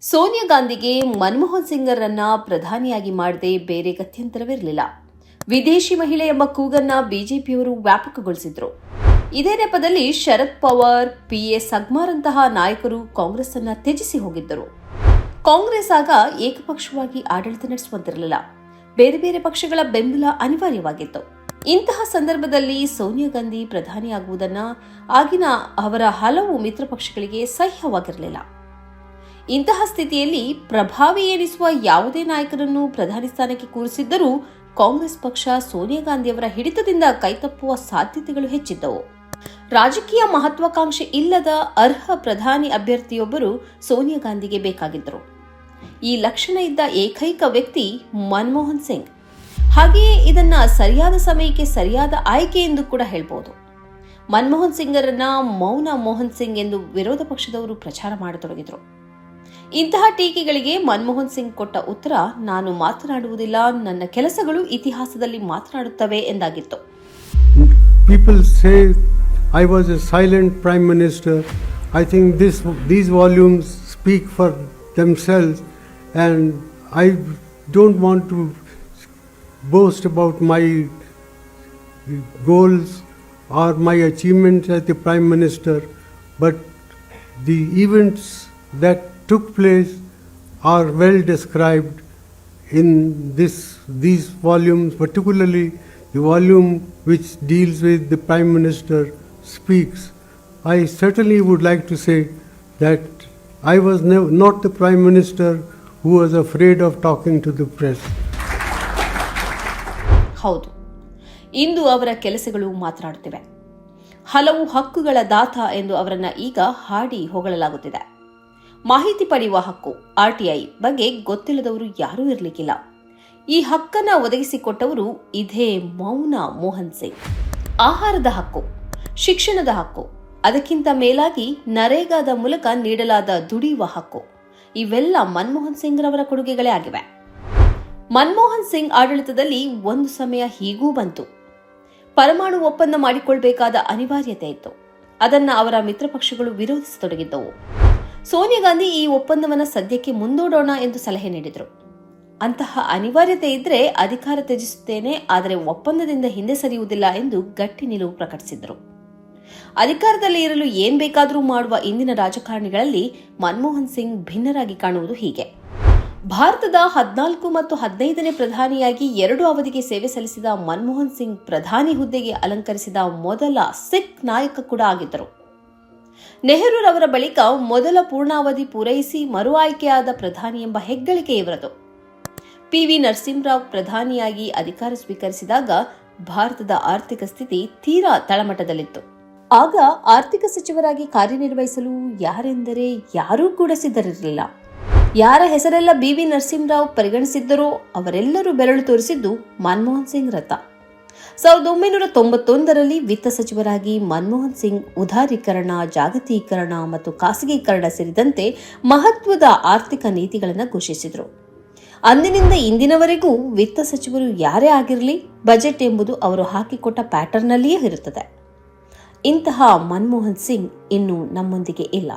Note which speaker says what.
Speaker 1: ಸೋನಿಯಾ ಗಾಂಧಿಗೆ ಮನಮೋಹನ್ ಸಿಂಗರನ್ನ ಪ್ರಧಾನಿಯಾಗಿ ಮಾಡದೆ ಬೇರೆ ಗತ್ಯಂತರವಿರಲಿಲ್ಲ. ವಿದೇಶಿ ಮಹಿಳೆ ಎಂಬ ಕೂಗನ್ನ ಬಿಜೆಪಿಯವರು ವ್ಯಾಪಕಗೊಳಿಸಿದ್ರು. ಇದೇ ನೆಪದಲ್ಲಿ ಶರದ್ ಪವಾರ್, ಪಿ ಎ ಸಗ್ಮಾರಂತಹ ನಾಯಕರು ಕಾಂಗ್ರೆಸ್ ಅನ್ನ ತ್ಯಜಿಸಿ ಹೋಗಿದ್ದರು. ಕಾಂಗ್ರೆಸ್ ಆಗ ಏಕಪಕ್ಷವಾಗಿ ಆಡಳಿತ ನಡೆಸುವಂತಿರಲಿಲ್ಲ. ಬೇರೆ ಬೇರೆ ಪಕ್ಷಗಳ ಬೆಂಬಲ ಅನಿವಾರ್ಯವಾಗಿತ್ತು. ಇಂತಹ ಸಂದರ್ಭದಲ್ಲಿ ಸೋನಿಯಾ ಗಾಂಧಿ ಪ್ರಧಾನಿಯಾಗುವುದನ್ನ ಆಗಿನ ಅವರ ಹಲವು ಮಿತ್ರ ಪಕ್ಷಗಳಿಗೆ ಸಹ್ಯವಾಗಿರಲಿಲ್ಲ. ಇಂತಹ ಸ್ಥಿತಿಯಲ್ಲಿ ಪ್ರಭಾವಿ ಎನಿಸುವ ಯಾವುದೇ ನಾಯಕರನ್ನು ಪ್ರಧಾನಿ ಸ್ಥಾನಕ್ಕೆ ಕೂರಿಸಿದ್ದರೂ ಕಾಂಗ್ರೆಸ್ ಪಕ್ಷ ಸೋನಿಯಾ ಗಾಂಧಿಯವರ ಹಿಡಿತದಿಂದ ಕೈತಪ್ಪುವ ಸಾಧ್ಯತೆಗಳು ಹೆಚ್ಚಿದ್ದವು. ರಾಜಕೀಯ ಮಹತ್ವಾಕಾಂಕ್ಷೆ ಇಲ್ಲದ ಅರ್ಹ ಪ್ರಧಾನಿ ಅಭ್ಯರ್ಥಿಯೊಬ್ಬರು ಸೋನಿಯಾ ಗಾಂಧಿಗೆ ಬೇಕಾಗಿದ್ದರು. ಈ ಲಕ್ಷಣ ಇದ್ದ ಏಕೈಕ ವ್ಯಕ್ತಿ ಮನಮೋಹನ್ ಸಿಂಗ್. ಹಾಗೆಯೇ ಇದನ್ನ ಸರಿಯಾದ ಸಮಯಕ್ಕೆ ಸರಿಯಾದ ಆಯ್ಕೆ ಎಂದು ಕೂಡ ಹೇಳ್ಬೋದು. ಮನಮೋಹನ್ ಸಿಂಗರನ್ನ ಮೌನ ಮೋಹನ್ ಸಿಂಗ್ ಎಂದು ವಿರೋಧ ಪಕ್ಷದವರು ಪ್ರಚಾರ ಮಾಡತೊಡಗಿದ್ರು. ಇಂತಹ ಟೀಕೆಗಳಿಗೆ ಮನಮೋಹನ್ ಸಿಂಗ್ ಕೊಟ್ಟ ಉತ್ತರ, ನಾನು ಮಾತನಾಡುವುದಿಲ್ಲ, ನನ್ನ ಕೆಲಸಗಳು ಇತಿಹಾಸದಲ್ಲಿ ಮಾತನಾಡುತ್ತವೆ ಎಂದಾಗಿತ್ತು.
Speaker 2: People say I was a silent prime minister I think this these volumes speak for themselves and I don't want to boast about my goals or my achievements at the prime minister but the events that took place are well described in this, these volumes, particularly the volume which deals with the Prime Minister speaks. I certainly would like to say that I was nev- not the Prime Minister who was afraid of talking to the press.
Speaker 1: ಹೌದು ಇಂದು ಅವರ ಕೆಲಸಗಳು ಮಾತನಾಡುತ್ತಿವೆ ಹಲವು ಹಕ್ಕುಗಳ ದಾತ ಎಂದು ಅವರನ್ನ ಈಗ ಹಾಡಿ ಹೊಗಳಲಾಗುತ್ತಿದೆ ಮಾಹಿತಿ ಪಡೆಯುವ ಹಕ್ಕು ಆರ್ಟಿಐ ಬಗ್ಗೆ ಗೊತ್ತಿಲ್ಲದವರು ಯಾರೂ ಇರಲಿಕ್ಕಿಲ್ಲ. ಈ ಹಕ್ಕನ್ನು ಒದಗಿಸಿಕೊಟ್ಟವರು ಇದೇ ಮೌನ ಮೋಹನ್ ಸಿಂಗ್. ಆಹಾರದ ಹಕ್ಕು, ಶಿಕ್ಷಣದ ಹಕ್ಕು, ಅದಕ್ಕಿಂತ ಮೇಲಾಗಿ ನರೇಗಾದ ಮೂಲಕ ನೀಡಲಾದ ದುಡಿಯುವ ಹಕ್ಕು, ಇವೆಲ್ಲ ಮನಮೋಹನ್ ಸಿಂಗ್ ರವರ ಕೊಡುಗೆಗಳೇ ಆಗಿವೆ. ಮನಮೋಹನ್ ಸಿಂಗ್ ಆಡಳಿತದಲ್ಲಿ ಒಂದು ಸಮಯ ಹೀಗೂ ಬಂತು. ಪರಮಾಣು ಒಪ್ಪಂದ ಮಾಡಿಕೊಳ್ಬೇಕಾದ ಅನಿವಾರ್ಯತೆ ಇತ್ತು. ಅದನ್ನ ಅವರ ಮಿತ್ರ ಪಕ್ಷಗಳು ವಿರೋಧಿಸತೊಡಗಿದ್ದವು. ಸೋನಿಯಾ ಗಾಂಧಿ ಈ ಒಪ್ಪಂದವನ್ನು ಸದ್ಯಕ್ಕೆ ಮುಂದೂಡೋಣ ಎಂದು ಸಲಹೆ ನೀಡಿದರು. ಅಂತಹ ಅನಿವಾರ್ಯತೆ ಇದ್ರೆ ಅಧಿಕಾರ ತ್ಯಜಿಸುತ್ತೇನೆ, ಆದರೆ ಒಪ್ಪಂದದಿಂದ ಹಿಂದೆ ಸರಿಯುವುದಿಲ್ಲ ಎಂದು ಗಟ್ಟಿ ನಿಲುವು ಪ್ರಕಟಿಸಿದರು. ಅಧಿಕಾರದಲ್ಲಿ ಇರಲು ಏನ್ ಬೇಕಾದರೂ ಮಾಡುವ ಇಂದಿನ ರಾಜಕಾರಣಿಗಳಲ್ಲಿ ಮನಮೋಹನ್ ಸಿಂಗ್ ಭಿನ್ನರಾಗಿ ಕಾಣುವುದು ಹೀಗೆ. ಭಾರತದ ಹದಿನಾಲ್ಕು ಮತ್ತು ಹದಿನೈದನೇ ಪ್ರಧಾನಿಯಾಗಿ ಎರಡು ಅವಧಿಗೆ ಸೇವೆ ಸಲ್ಲಿಸಿದ ಮನಮೋಹನ್ ಸಿಂಗ್ ಪ್ರಧಾನಿ ಹುದ್ದೆಗೆ ಅಲಂಕರಿಸಿದ ಮೊದಲ ಸಿಖ್ ನಾಯಕ ಕೂಡ ಆಗಿದ್ದರು. ನೆಹರೂರವರ ಬಳಿಕ ಮೊದಲ ಪೂರ್ಣಾವಧಿ ಪೂರೈಸಿ ಮರು ಆಯ್ಕೆಯಾದ ಪ್ರಧಾನಿ ಎಂಬ ಹೆಗ್ಗಳಿಕೆ ಇವರದು. ಪಿವಿ ನರಸಿಂಹರಾವ್ ಪ್ರಧಾನಿಯಾಗಿ ಅಧಿಕಾರ ಸ್ವೀಕರಿಸಿದಾಗ ಭಾರತದ ಆರ್ಥಿಕ ಸ್ಥಿತಿ ತೀರಾ ತಳಮಟ್ಟದಲ್ಲಿತ್ತು. ಆಗ ಆರ್ಥಿಕ ಸಚಿವರಾಗಿ ಕಾರ್ಯನಿರ್ವಹಿಸಲು ಯಾರೆಂದರೆ ಯಾರೂ ಕೂಡ ಸಿದ್ಧರಿರಲಿಲ್ಲ. ಯಾರ ಹೆಸರೆಲ್ಲ ಬಿ ವಿ ನರಸಿಂಹರಾವ್ ಪರಿಗಣಿಸಿದ್ದರೋ ಅವರೆಲ್ಲರೂ ಬೆರಳು ತೋರಿಸಿದ್ದು ಮನಮೋಹನ್ ಸಿಂಗ್ ರಥ ಸಾವಿರದ ಒಂಬೈನೂರ ತೊಂಬತ್ತೊಂದರಲ್ಲಿ ವಿತ್ತ ಸಚಿವರಾಗಿ ಮನಮೋಹನ್ ಸಿಂಗ್ ಉದಾರೀಕರಣ, ಜಾಗತೀಕರಣ ಮತ್ತು ಖಾಸಗೀಕರಣ ಸೇರಿದಂತೆ ಮಹತ್ವದ ಆರ್ಥಿಕ ನೀತಿಗಳನ್ನು ಘೋಷಿಸಿದರು. ಅಂದಿನಿಂದ ಇಂದಿನವರೆಗೂ ವಿತ್ತ ಸಚಿವರು ಯಾರೇ ಆಗಿರಲಿ ಬಜೆಟ್ ಎಂಬುದು ಅವರು ಹಾಕಿಕೊಟ್ಟ ಪ್ಯಾಟರ್ನ್ನಲ್ಲಿಯೇ ಇರುತ್ತದೆ. ಇಂತಹ ಮನಮೋಹನ್ ಸಿಂಗ್ ಇನ್ನು ನಮ್ಮೊಂದಿಗೆ ಇಲ್ಲ.